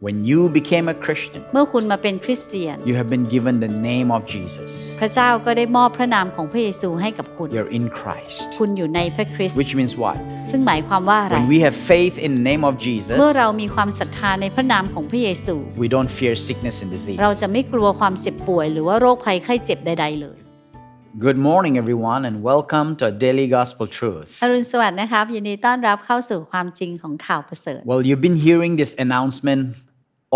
When you became a Christian, เมื่อคุณมาเป็นคริสเตียน you have been given the name of Jesus. พระเจ้าก็ได้มอบพระนามของพระเยซูให้กับคุณ You're in Christ. คุณอยู่ในพระคริสต์ Which means what? ซึ่งหมายความว่าอะไร When we have faith in the name of เมื่อ Jesus, เรามีความศรัทธาในพระนามของพระเยซู we don't fear sickness and disease. เราจะไม่กลัวความเจ็บป่วย หรือว่าโรคภัยไข้เจ็บใด ๆ เลย Good morning, everyone, and welcome to a daily gospel truth. อรุณสวัสดิ์นะครับ ยินดีต้อนรับเข้าสู่ความจริงของข่าวประเสริฐ Well, you've been hearing this announcement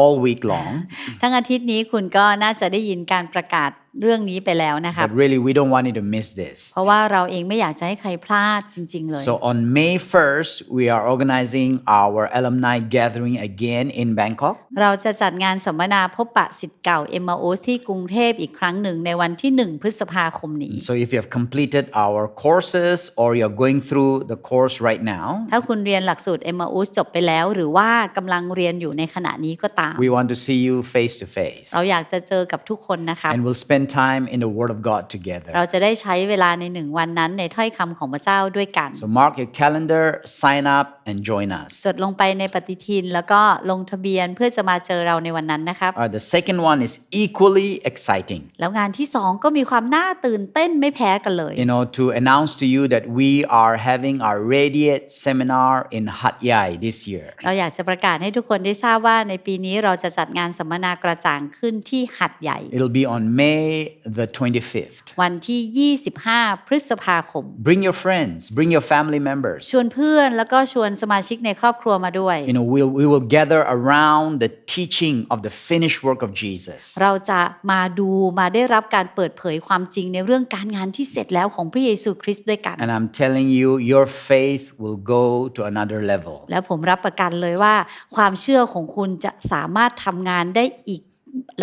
all week long, ทั้งอาทิตย์นี้คุณก็น่าจะได้ยินการประกาศ เรื่องนี้ไปแล้วนะครับ but really, we don't want you to miss this. เพราะว่าเราเองไม่อยากจะให้ใครพลาดจริง ๆ เลย So, on May 1st, we are organizing our alumni gathering again in Bangkok. เราจะจัดงานสัมมนาพบปะสิทธิ์เก่า m อ o s ที่กรุงเทพอีกครั้งหนึ่งในวันที่ 1 พฤษภาคมนี้ So, if you have completed our courses or you're going through the course right now, ถ้าคุณเรียนหลักสูตร m อ o s จบไปแล้ว หรือว่ากำลังเรียนอยู่ในขณะนี้ก็ตาม we want to see you face to face. เราอยากจะเจอกับทุกคนนะครับ And we'll spend time in the Word of God together. เราจะได้ใช้เวลาในหนึ่งวันนั้นในถ้อยคำของพระเจ้าด้วยกัน So, mark your calendar, sign up, and join us. จดลงไปในปฏิทินแล้วก็ลงทะเบียนเพื่อจะมาจอเราในวันนั้นนะครับ Uh, the second one is equally exciting. แล้วงานที่สองก็มีความน่าตื่นเต้นไม่แพ้กันเลย You know, to announce to you that we are having our Radiate seminar in Hat Yai this year. เราอยากจะประกาศให้ทุกคนได้ทราบว่าในปีนี้เราจะจัดงานสัมมนากระจ่างขึ้นที่หัดใหญ่ It'll be on May the 25th. วันที่ 25 พฤษภาคม Bring your friends, bring your family members. ชวนเพื่อนแล้วก็ชวนสมาชิกในครอบครัวมาด้วย You know, we'll, we will gather around the teaching of the finished work of Jesus. เราจะมาดูมาได้รับการเปิดเผยความจริงในเรื่องการงานที่เสร็จแล้วของพระเยซูคริสต์ด้วยกัน And I'm telling you, your faith will go to another level. แล้วผมรับประกันเลยว่า ความเชื่อของคุณจะสามารถทำงานได้อีก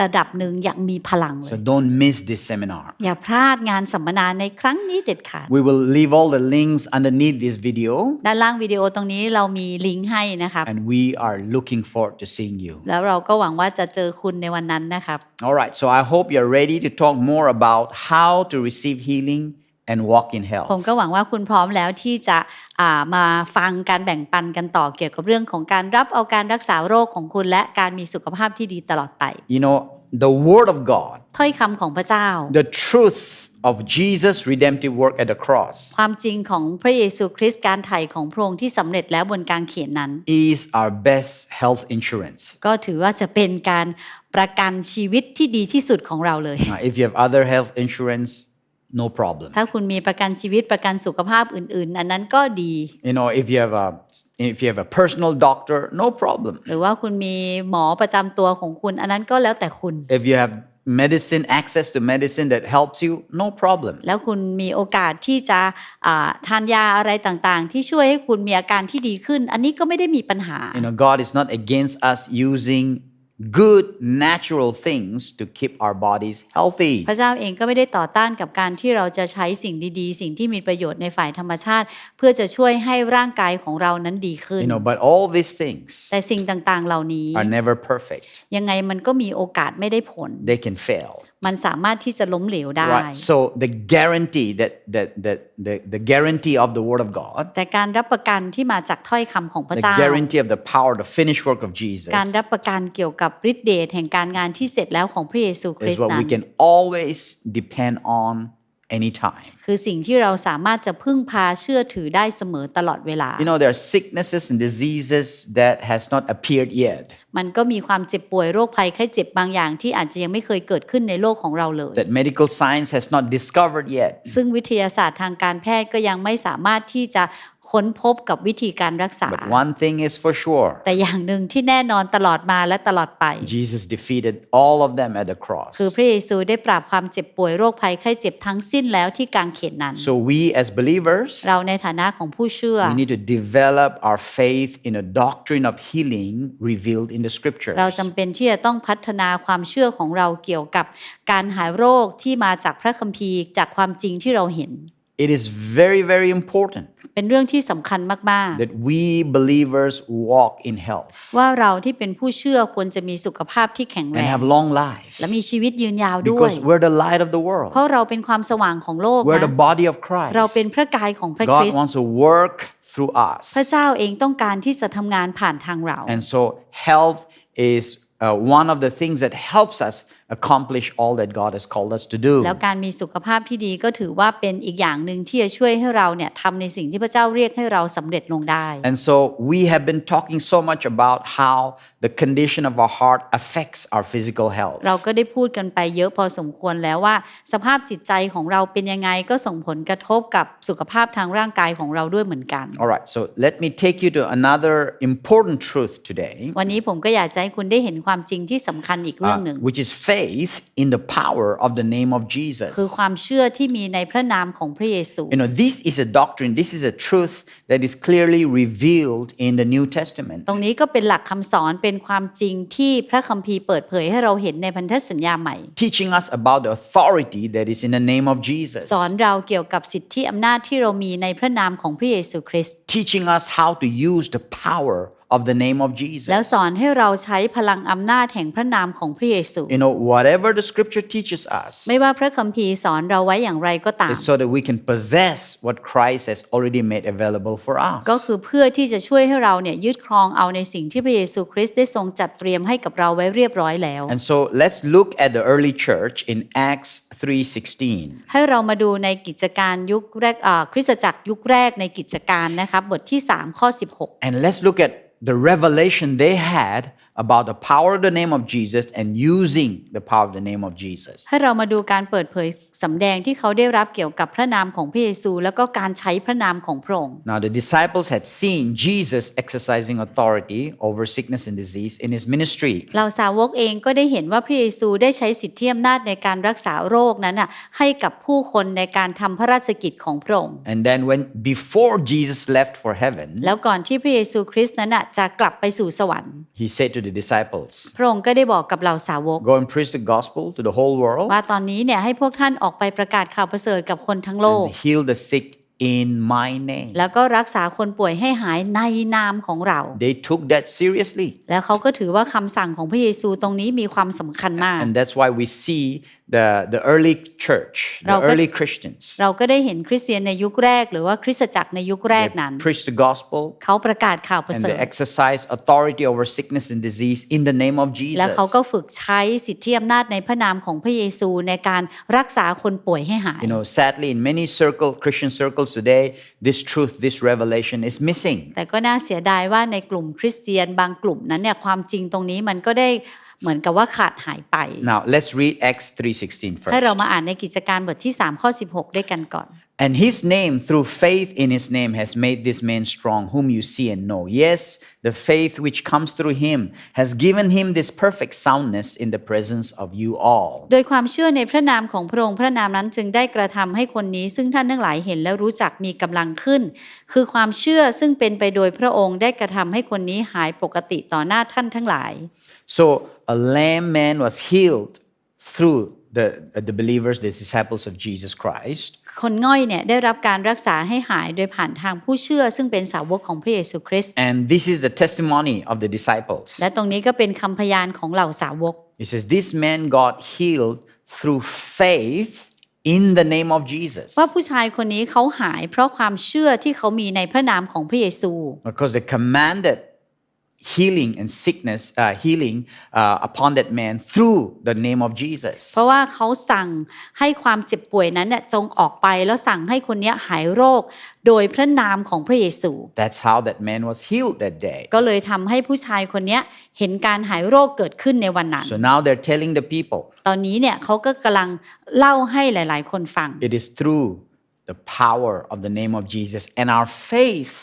ระดับหนึ่งอย่างมีพลังเล So ย don't miss this seminar. อย่าพลาดงานสัมมนาในครั้งนี้เด็ดขาด We will leave all the links underneath this video, ด้านล่างวิดีโอตรงนี้เรามีลิงก์ให้นะครับ and we are looking forward to seeing you. แล้วเราก็หวังว่าจะเจอคุณในวันนั้นนะครับ All right, so I hope you're ready to talk more about how to receive healing and walk in ผม health. ก็หวังว่าคุณพร้อมแล้วที่จะอ่ามาฟังการแบ่งปันกันต่อเกี่ยวกับเรื่องของการรับเอาการรักษาโรคของคุณและการมีสุขภาพที่ดีตลอดไป You know, the Word of God, ถ้อยคำของพระเจ้า the truth of Jesus' redemptive work at the cross ความจริงของพระเยซูคริสต์การไถ่ของพระองค์ที่สำเร็จแล้วบนกางเขนนั้น is our best health insurance. ก็ถือว่าจะเป็นการประกันชีวิตที่ดีที่สุดของเราเลย Now, if you have other health insurance, no problem. ถ้าคุณมีประกันชีวิตประกันสุขภาพอื่นๆ อันนั้นก็ดี You know, if you have a if you have a personal doctor, no problem. หรือว่าคุณมีหมอประจำตัวของคุณ อันนั้นก็แล้วแต่คุณ If you have medicine access to medicine that helps you, no problem. แล้วคุณมีโอกาสที่จะอ่าทานยาอะไรต่างๆ ที่ช่วยให้คุณมีอาการที่ดีขึ้น อันนี้ก็ไม่ได้มีปัญหา You know, God is not against us using good natural things to keep our bodies healthy. พระเจ้าเองก็ไม่ได้ต่อต้านกับการที่เราจะใช้สิ่งดีๆ สิ่งที่มีประโยชน์ในฝ่ายธรรมชาติ เพื่อจะช่วยให้ร่างกายของเรานั้นดีขึ้น You know, but all these things แต่สิ่งต่างๆ เหล่านี้ are never perfect. ยังไงมันก็มีโอกาสไม่ได้ผล They can fail. มันสามารถที่จะล้มเหลวได้ Right. So the guarantee that that that the, the guarantee of the word of God, แต่การรับประกันที่มาจากถ้อยคำของพระ the เจ้า guarantee of the power, the finished work of Jesus การรับประกันเกี่ยวกับฤทธิเดชแห่งการงานที่เสร็จแล้วของพระเยซูคริส is ต์ what นั้ we น can always depend on anytime. คือสิ่งที่เราสามารถจะพึ่งพาเชื่อถือได้เสมอตลอดเวลา You know, there are sicknesses and diseases that has not appeared yet. มันก็มีความเจ็บป่วยโรคภัยไข้เจ็บบางอย่างที่อาจจะยังไม่เคยเกิดขึ้นในโลกของเราเลย that medical science has not discovered yet. ซึ่งวิทยาศาสตร์ทางการแพทย์ก็ยังไม่สามารถที่จะ ค้นพบกับวิธีการรักษา But one thing is for sure แต่อย่างหนึ่งที่แน่นอนตลอดมาและตลอดไป Jesus defeated all of them at the cross. คือพระเยซูได้ปราบความเจ็บป่วยโรคภัยไข้เจ็บทั้งสิ้นแล้วที่กางเขนนั้น So, we as believers, เราในฐานะของผู้เชื่อ we need to develop our faith in a doctrine of healing revealed in the scriptures. เราจำเป็นที่จะต้องพัฒนาความเชื่อของเราเกี่ยวกับการหายโรคที่มาจากพระคัมภีร์จากความจริงที่เราเห็น It is very, very important เป็นเรื่องที่สำคัญมาก that we believers walk in health ๆ ว่าเราที่เป็นผู้เชื่อควรจะมีสุขภาพที่แข็งแร and ง have long life และมีชีวิตยืนยาวด้วย because we're the light of the world. เพราะเราเป็นความสว่างของโลก We're นะ the body of เรา Christ. เป็นพระกายของพระค God ริสต์ wants to work through us. พระเจ้าเองต้องการที่จะทำงานผ่านทางเรา And so health is uh, one of the things that helps us accomplish all that God has called us to do. แล้วการมีสุขภาพที่ดีก็ถือว่าเป็นอีกอย่างหนึ่งที่จะช่วยให้เราเนี่ยทำในสิ่งที่พระเจ้าเรียกให้เราสำเร็จลงได้ And so we have been talking so much about how the condition of our heart affects our physical health. เราก็ได้พูดกันไปเยอะพอสมควรแล้วว่า สภาพจิตใจของเราเป็นยังไงก็ส่งผลกระทบกับสุขภาพทางร่างกายของเราด้วยเหมือนกัน All right, so let me take you to another important truth today, วันนี้ผมก็อยากจะให้คุณได้เห็นความจริงที่สำคัญอีกเรื่องหนึ่ง uh, which is faith in the power of the name of Jesus. คือความเชื่อที่มีในพระนามของพระเยซู You know, this is a doctrine, this is a truth that is clearly revealed in the New Testament. ตรงนี้ก็เป็นหลักคำสอนเป็นความจริงที่พระคัมภีร์เปิดเผยให้เราเห็นในพันธสัญญาใหม่ Teaching us about the authority that is in the name of Jesus. สอนเราเกี่ยวกับสิทธิอำนาจที่เรามีในพระนามของพระเยซูคริสต์ Teaching us how to use the power of the name of Jesus. แล้วสอนให้เราใช้พลังอำนาจแห่งพระนามของพระเยซู You know, whatever the scripture teaches us ไม่ว่าพระคัมภีร์สอนเราไว้อย่างไรก็ตาม is so that we can possess what Christ has already made available for ก็ us. คือเพื่อที่จะช่วยให้เราเนี่ยยึดครองเอาในสิ่งที่พระเยซูคริสต์ได้ทรงจัดเตรียมให้กับเราไว้เรียบร้อยแล้ว And so let's look at the early church in Acts 3:16. ให้เรามาดูในกิจการยุคแรกอ่าคริสตจักรยุคแรกในกิจการนะครับบทที่3ข้อ16 And let's look at the revelation they had about the power of the name of Jesus and using the power of the name of Jesus. ให้เรามาดูการเปิดเผยสำแดงที่เขาได้รับเกี่ยวกับพระนามของพระเยซู แล้วก็การใช้พระนามของพระองค์ Now, the disciples had seen Jesus exercising authority over sickness and disease in his ministry. เราสาวกเองก็ได้เห็นว่าพระเยซูได้ใช้สิทธิอำนาจในการรักษาโรคนั้นน่ะให้กับผู้คนในการทำพระราชกิจของพระองค์ And then, when before Jesus left for heaven, แล้วก่อนที่พระเยซูคริสต์นั้นน่ะจะกลับไปสู่สวรรค์ he said to the disciples, พระองค์ก็ได้บอกกับเหล่าสาวก Go and preach the gospel to the whole world ว่าตอนนี้เนี่ยให้พวกท่านออกไปประกาศข่าวประเสริฐกับคนทั้งโลก and heal the sick in my name. แล้วก็รักษาคนป่วยให้หายในนามของเรา They took that seriously. แล้วเขาก็ถือว่าคำสั่งของพระเยซูตรงนี้มีความสำคัญมาก And that's why we see the, the early church, the เราก็ early Christians, เราก็ได้เห็นคริสเตียนในยุคแรก หรือว่าคริสตจักรในยุคแรก they นั้น preach the gospel เขาประกาศข่าวประ and เสริ they ฐ exercise authority over sickness and disease in the name of และ Jesus. เขาก็ฝึกใช้สิทธิอำนาจในพระนามของพระเยซูในการรักษาคนป่วยให้หาย You know, sadly, in many circle, Christian circles today, this truth, this revelation is missing. แต่ก็น่าเสียดายว่าในกลุ่มคริสเตียนบางกลุ่มนั้นเนี่ยความจริงตรงนี้มันก็ได้เหมือนกับว่าขาดหายไป Now, let's read Acts 3:16ให้เรา first. มาอ่านในกิจการบทที่ 3 ข้อ 16 ด้วยกันก่อน And his name, through faith in his name, has made this man strong, whom you see and know. Yes, the faith which comes through him has given him this perfect soundness in the presence of you all. โดยความเชื่อในพระนามของพระองค์พระนามนั้นจึงได้กระทำให้คนนี้ ซึ่งท่านทั้งหลายเห็นและรู้จักมีกำลังขึ้น คือความเชื่อซึ่งเป็นไปโดยพระองค์ได้กระทำให้คนนี้หายปกติต่อหน้าท่านทั้งหลาย So a lame man was healed through the, the believers, the disciples of Jesus Christ. คนง่อยเนี่ยได้รับการรักษาให้หายโดยผ่านทางผู้เชื่อซึ่งเป็นสาวกของพระเยซูคริสต์ And this is the testimony of the disciples. และตรงนี้ก็เป็นคำพยานของเหล่าสาวก It says, This man got healed through faith in the name of Jesus. ว่าผู้ชายคนนี้เขาหายเพราะความเชื่อที่เขามีในพระนามของพระเยซู Because they commanded healing and sickness, uh, healing uh, upon that man through the name of Jesus. เพราะว่าเขาสั่งให้ความเจ็บป่วยนั้นเนี่ยจงออกไปแล้วสั่งให้คนเนี้ยหายโรคโดยพระนามของพระเยซู That's how that man was healed that day. ก็เลยทำให้ผู้ชายคนเนี้ยเห็นการหายโรคเกิดขึ้นในวันนั้น So now they're telling the people ตอนนี้เนี่ยเขาก็กำลังเล่าให้หลาย ๆ คนฟัง it is through the power of the name of Jesus and our faith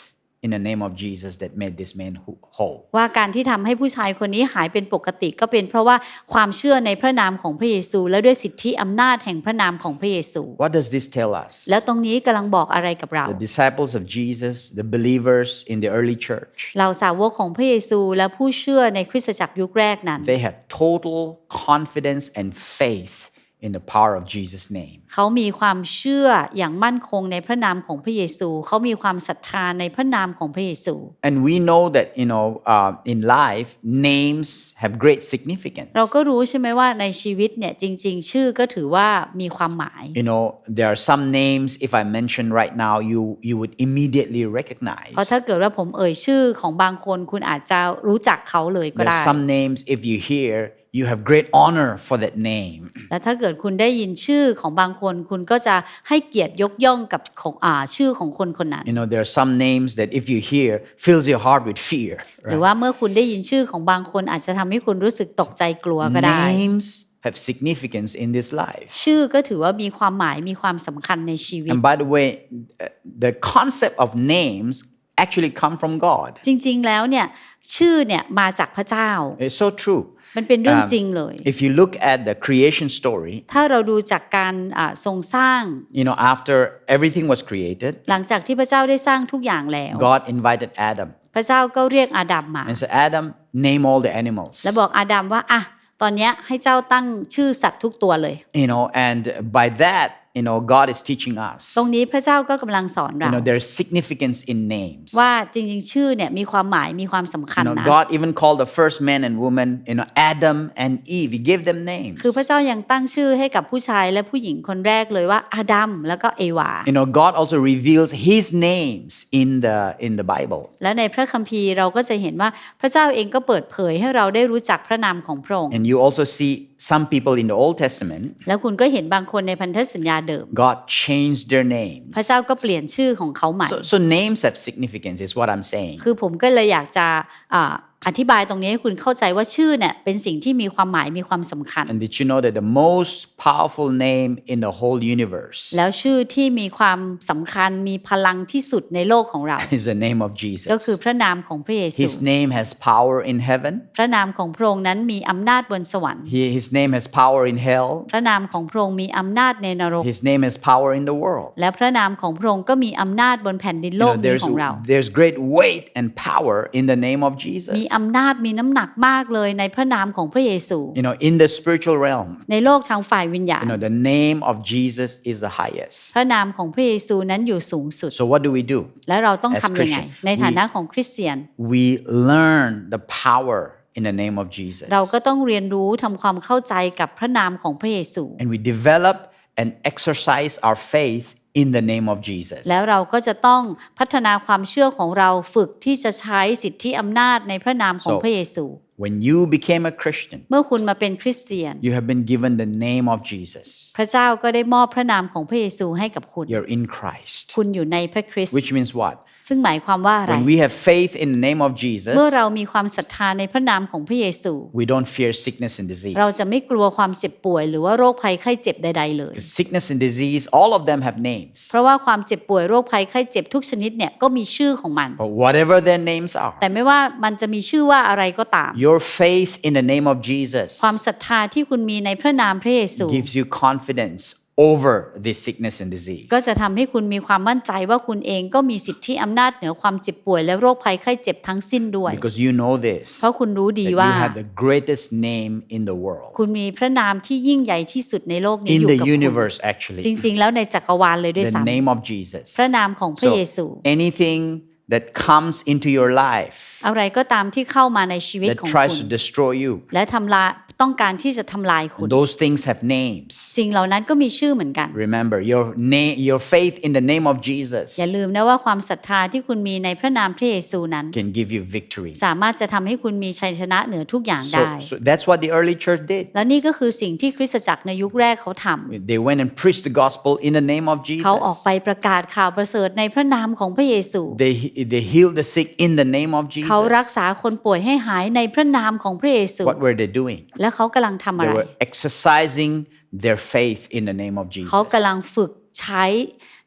in the name of Jesus that made this man who- whole. ว่าการที่ทำให้ผู้ชายคนนี้หายเป็นปกติก็เป็นเพราะว่าความเชื่อในพระนามของพระเยซู และด้วยสิทธิอำนาจแห่งพระนามของพระเยซู What does this tell us? แล้วตรงนี้กำลังบอกอะไรกับเรา The disciples of Jesus, the believers in the early church, เราสาวกของพระเยซูและผู้เชื่อในคริสตจักรยุคแรกนั้น they had total confidence and faith in the power of Jesus' name. เขามีความเชื่ออย่างมั่นคงในพระนามของพระเยซู เขามีความศรัทธาในพระนามของพระเยซู And we know that, you know, uh, in life, names have great significance. เราก็รู้ใช่ไหมว่าในชีวิตเนี่ยจริง ๆ ชื่อก็ถือว่ามีความหมาย You know, there are some names, if I mention right now, you, you would immediately recognize. เพราะถ้าเกิดว่าผมเอ่ยชื่อของบางคนคุณอาจจะรู้จักเขาเลยก็ There ได้ are some names, if you hear, you have great honor for that name. และถ้าเกิดคุณได้ยินชื่อของบางคน คุณก็จะให้เกียรติยกย่องกับของอ่าชื่อของคนคนนั้น You know, there are some names that if you hear, fills your heart with fear. หรือว่าเมื่อคุณได้ยินชื่อของบางคนอาจจะทำให้คุณรู้สึกตกใจกลัวก็ได้ Names have significance in this life. ชื่อก็ถือว่ามีความหมายมีความสำคัญในชีวิต And by the way, uh, the concept of names actually come from God. จริง ๆ แล้วเนี่ยชื่อเนี่ยมาจากพระเจ้า It's so true. มันเป็นเรื่องจริงเลย If you look at the creation story, ถ้าเราดูจากการอ่าทรงสร้าง you know, after everything was created, หลังจากที่พระเจ้าได้สร้างทุกอย่างแล้ว God invited Adam พระเจ้าก็เรียกอาดัมมา and said, Adam, name all the animals. แล้วบอกอาดัมว่าอะตอนเนี้ยให้เจ้าตั้งชื่อสัตว์ทุกตัวเลย You know, and by that, you know, God is teaching us. ตรงนี้พระเจ้าก็กำลังสอนเรา You know, there's significance in names. ว่าจริงๆ ชื่อเนี่ยมีความหมายมีความสำคัญ You know, นะ God even called the first man and woman, you know, Adam and Eve. He gave them names. คือพระเจ้ายังตั้งชื่อให้กับผู้ชายและผู้หญิงคนแรกเลยว่าอาดัมแล้วก็เอวา You know, God also reveals His names in the in the Bible. และในพระคัมภีร์เราก็จะเห็นว่าพระเจ้าเองก็เปิดเผยให้เราได้รู้จักพระนามของพระองค์ And you also see some people in the Old Testament, แล้วคุณก็เห็นบางคนในพันธสัญญาเดิม God changed their names. พระเจ้าก็เปลี่ยนชื่อของเขาใหม่ So, so names have significance, is what I'm saying. คือผมก็เลยอยากจะ อ่าอธิบายตรงนี้ให้คุณเข้าใจว่าชื่อเนี่ยเป็นสิ่งที่มีความหมายมีความสำคัญ And did you know that the most powerful name in the whole universe แล้วชื่อที่มีความสำคัญมีพลังที่สุดในโลกของเรา is the name of ก็คือ Jesus? พระนามของพระเยซู His name has power in heaven. พระนามของพระองค์นั้นมีอำนาจบนสวรรค์ He- His name has power in hell. พระนามของพระองค์มีอำนาจในนรก His name has power in the world. และพระนามของพระองค์ก็มีอำนาจบนแผ่นดิน You โล know, กนี้ there's, ของเรา there's great weight and power in the name of มี Jesus. อำนาจมีน้ำหนักมากเลยในพระนามของพระเยซู You know, in the spiritual realm, ในโลกทางฝ่ายวิญญาณ you know, the name of Jesus is the highest. พระนามของพระเยซูนั้นอยู่สูงสุด So what do we do? และเราต้อง As ทำยังไง Christian, ในฐานะของคริสเตียน We learn the power in the name of Jesus. เราก็ต้องเรียนรู้ทำความเข้าใจกับพระนามของพระเยซู And we develop and exercise our faith in the name of Jesus. แล้วเราก็จะต้องพัฒนาความเชื่อของเราฝึกที่จะใช้สิทธิอำนาจในพระนามของ So- พระเยซู When you became a Christian, เมื่อคุณมาเป็นคริสเตียน you have been given the name of Jesus. พระเจ้าก็ได้มอบพระนามของพระเยซูให้กับคุณ You're in Christ. คุณอยู่ในพระคริสต์ Which means what? ซึ่งหมายความว่าอะไร When we have faith in the name of Jesus, เมื่อเรามีความศรัทธาในพระนามของพระเยซู we don't fear sickness and disease. เราจะไม่กลัวความเจ็บป่วย หรือว่าโรคภัยไข้เจ็บใดๆเลย Because sickness and disease, all of them have names. เพราะว่าความเจ็บป่วยโรคภัยไข้เจ็บทุกชนิดเนี่ยก็มีชื่อของมัน But whatever their names are, แต่ไม่ว่ามันจะมีชื่อว่าอะไรก็ตาม your faith in the name of Jesus ความศรัทธาที่คุณมีในพระนามพระเยซู gives you confidence over this sickness and disease. ก็จะทำให้คุณมีความมั่นใจว่าคุณเองก็มีสิทธิอำนาจเหนือความเจ็บป่วยและโรคภัยไข้เจ็บทั้งสิ้นด้วย Because you know this, เพราะคุณรู้ดี that you ว่า have the greatest name in the world, คุณมีพระนามที่ยิ่งใหญ่ที่สุดในโลกนี้อ in ยู่ the กับคุณ universe, actually. จริงๆ แล้วในจักรวาลเลยด้วย The ซ้ name of Jesus. ำพระนามของพระเยซู So anything that comes into your life อะไรก็ตามที่เข้ามาในชีวิต that ของ tries คุ to ณ destroy you, และทำลาย ต้องการที่จะทำลายคุณ those things have names. สิ่งเหล่านั้นก็มีชื่อเหมือนกัน Remember, your name, your faith in the name of Jesus อย่าลืมนะว่าความศรัทธาที่คุณมีในพระนามพระเยซูนั้น can give you victory. สามารถจะทำให้คุณมีชัยชนะเหนือทุกอย่างได้ So, so that's what the early church did. และนี่ก็คือสิ่งที่คริสตจักรในยุคแรกเขาทำ They went and preached the gospel in the name of เขาออก Jesus. ไปประกาศข่าวประเสริฐในพระนามของพระเยซู They, they healed the sick in the name of เขารัก Jesus. ษาคนป่วยให้หายในพระนามของพระเยซู What were they doing? และเขากำลังทำอะ They ไร were exercising their faith in the name of เขา Jesus. กำลังฝึกใช้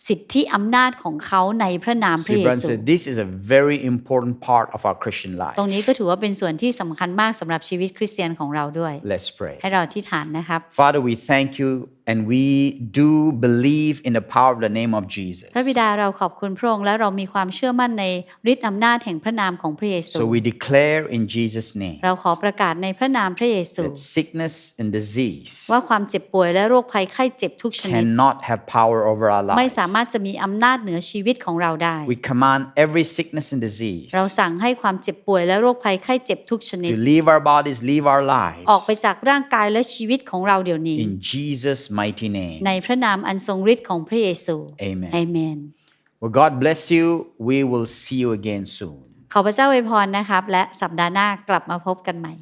สิทธิอำนาจของเขาในพระนามพระ See, เย brothers ซู and sisters, this is a very important part of our Christian life. ตรงนี้ก็ถือว่าเป็นส่วนที่สำคัญมากสำหรับชีวิตคริสเตียนของเราด้วย Let's pray. ให้เราที่ฐานนะครับ Father, we thank you and we do believe in the power of the name of Jesus. พระบิดาเราขอบคุณพระองค์และเรามีความเชื่อมั่นในฤทธิ์อำนาจแห่งพระนามของพระเยซู So we declare in Jesus' name เราขอประกาศในพระนามพระเยซู that sickness and disease ว่าความเจ็บป่วยและโรคภัยไข้เจ็บทุกชนิด cannot have power over our ไม่ lives. สามารถจะมีอำนาจเหนือชีวิตของเราได้ We command every sickness and disease เราสั่งให้ความเจ็บป่วยและโรคภัยไข้เจ็บทุกชนิด to leave our bodies, leave our ออกไป lives จากร่างกายและชีวิตของเราเดี๋ยวนี้ in Jesus' mighty name. ในพระนามอันทรงฤทธิ์ของพระเยซู Amen. เอเมน Well, God bless you. We will see you again soon. ขอพระเจ้าอวยพรนะครับ และสัปดาห์หน้ากลับมาพบกันใหม่